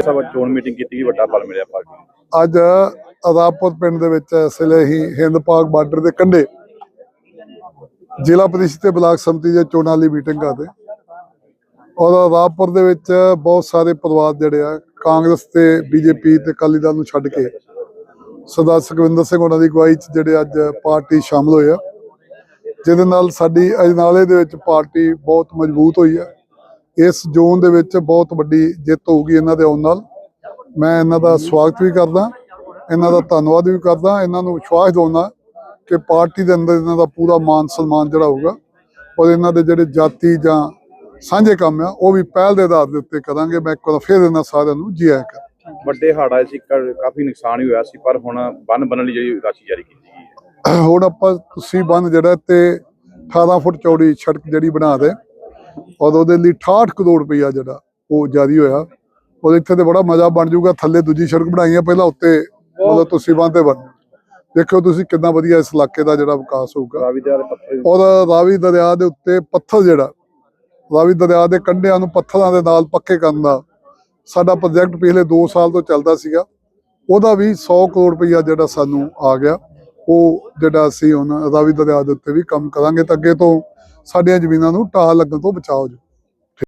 ਸਭ ਚੋਣ ਮੀਟਿੰਗ ਕੀਤੀ ਗਈ, ਵੱਡਾ ਫਲ ਮਿਲਿਆ ਪਾਰਟੀ ਨੂੰ। ਅੱਜ ਆਜ਼ਾਦਪੁਰ ਪਿੰਡ ਦੇ ਵਿੱਚ ਇਸ ਹੀ ਹਿੰਦ ਬਾਰਡਰ ਦੇ ਕੰਢੇ ਜ਼ਿਲ੍ਹਾ ਪ੍ਰੀਸ਼ਦ ਤੇ ਬਲਾਕ ਸੰਮਤੀ ਦੇ ਚੋਣਾਂ ਲਈ ਮੀਟਿੰਗ ਕਰਦੇ। ਔਰ ਆਜ਼ਾਦਪੁਰ ਦੇ ਵਿੱਚ ਬਹੁਤ ਸਾਰੇ ਪਰਿਵਾਰ ਜਿਹੜੇ ਆ, ਕਾਂਗਰਸ ਤੇ ਬੀਜੇਪੀ ਤੇ ਅਕਾਲੀ ਦਲ ਨੂੰ ਛੱਡ ਕੇ ਸਰਦਾਰ ਸੁਖਵਿੰਦਰ ਸਿੰਘ ਉਹਨਾਂ ਦੀ ਅਗਵਾਈ 'ਚ ਜਿਹੜੇ ਅੱਜ ਪਾਰਟੀ ਸ਼ਾਮਲ ਹੋਏ ਆ। ਜਿਹਦੇ ਨਾਲ ਸਾਡੀ ਅਜਨਾਲੇ ਦੇ ਵਿੱਚ ਪਾਰਟੀ ਬਹੁਤ ਮਜ਼ਬੂਤ ਹੋਈ ਹੈ ਇਸ ਜ਼ੋਨ ਦੇ ਵਿੱਚ ਬਹੁਤ ਵੱਡੀ ਜਿੱਤ ਹੋਊਗੀ ਇਹਨਾਂ ਦੇ ਆਉਣ ਨਾਲ। ਮੈਂ ਇਹਨਾਂ ਦਾ ਸਵਾਗਤ ਵੀ ਕਰਦਾ ਇਹਨਾਂ ਦਾ ਧੰਨਵਾਦ ਵੀ ਕਰਦਾ ਇਹਨਾਂ ਨੂੰ ਵਿਸ਼ਵਾਸ ਦਿਵਾਉਣਾ ਕਿ ਪਾਰਟੀ ਦੇ ਅੰਦਰ ਇਹਨਾਂ ਦਾ ਪੂਰਾ ਮਾਨ ਸਨਮਾਨ ਜਿਹੜਾ ਹੋਊਗਾ ਔਰ ਇਹਨਾਂ ਦੇ ਜਿਹੜੇ ਜਾਤੀ ਜਾਂ ਸਾਂਝੇ ਕੰਮ ਆ ਉਹ ਵੀ ਪਹਿਲ ਦੇ ਆਧਾਰ ਦੇ ਉੱਤੇ ਕਰਾਂਗੇ। ਮੈਂ ਇੱਕ ਵਾਰ ਫਿਰ ਇਹਨਾਂ ਸਾਰਿਆਂ ਨੂੰ ਜੀ ਆਇਆਂ ਕਰ। ਵੱਡੇ ਆਏ ਸੀ ਕਾਫੀ ਨੁਕਸਾਨ ਵੀ ਹੋਇਆ ਸੀ ਪਰ ਹੁਣ ਬੰਨ ਬਣਨ ਲਈ ਜਿਹੜੀ ਰਾਸ਼ੀ ਜਾਰੀ ਕੀਤੀ ਗਈ ਹੈ। ਹੁਣ ਆਪਾਂ ਤੁਸੀਂ ਬੰਨ ਜਿਹੜਾ ਤੇ 18 ਫੁੱਟ ਚੌੜੀ ਸੜਕ ਜਿਹੜੀ ਬਣਾ ਦੇ ਔਰ ਉਹਦੇ ਲਈ 68 ਕਰੋੜ ਰੁਪਈਆ ਜਿਹੜਾ ਉਹ ਜਾਰੀ ਹੋਇਆ। ਔਰ ਇੱਥੇ ਤੇ ਬੜਾ ਮਜ਼ਾ ਬਣ ਜਾਊਗਾ। ਥੱਲੇ ਦੂਜੀ ਸੜਕ ਬਣਾਈ ਹੈ ਪਹਿਲਾਂ ਉੱਤੇ ਮਤਲਬ ਤੁਸੀਂ ਤੇ ਬਣ ਦੇਖਿਓ ਤੁਸੀਂ ਕਿੰਨਾ ਵਧੀਆ ਇਸ ਇਲਾਕੇ ਦਾ ਜਿਹੜਾ ਵਿਕਾਸ ਹੋਊਗਾ। ਰਾਵੀ ਦੇ ਪੱਥਰ ਵੀ। ਔਰ ਰਾਵੀ ਦਰਿਆ ਦੇ ਉੱਤੇ ਪੱਥਰ ਜਿਹੜਾ ਰਾਵੀ ਦਰਿਆ ਦੇ ਕੰਢਿਆਂ ਨੂੰ ਪੱਥਰਾਂ ਦੇ ਨਾਲ ਪੱਕੇ ਕਰਨ ਦਾ ਸਾਡਾ ਪ੍ਰੋਜੈਕਟ ਪਿਛਲੇ 2 ਸਾਲ ਤੋਂ ਚੱਲਦਾ ਸੀਗਾ। ਉਹਦਾ ਵੀ 100 ਕਰੋੜ ਰੁਪਈਆ ਜਿਹੜਾ ਸਾਨੂੰ ਆ ਗਿਆ। ਉਹ ਜਿਹੜਾ ਅਸੀਂ ਹੁਣ ਰਾਵੀ ਦਰਿਆ ਦੇ ਉੱਤੇ ਵੀ ਕੰਮ ਕਰਾਂਗੇ ਤਾਂ ਅੱਗੇ ਤੋਂ ਸਾਡੀਆਂ ਜ਼ਮੀਨਾਂ ਨੂੰ ਢਾਹ ਲੱਗਣ ਤੋਂ ਬਚਾਓ ਜੀ।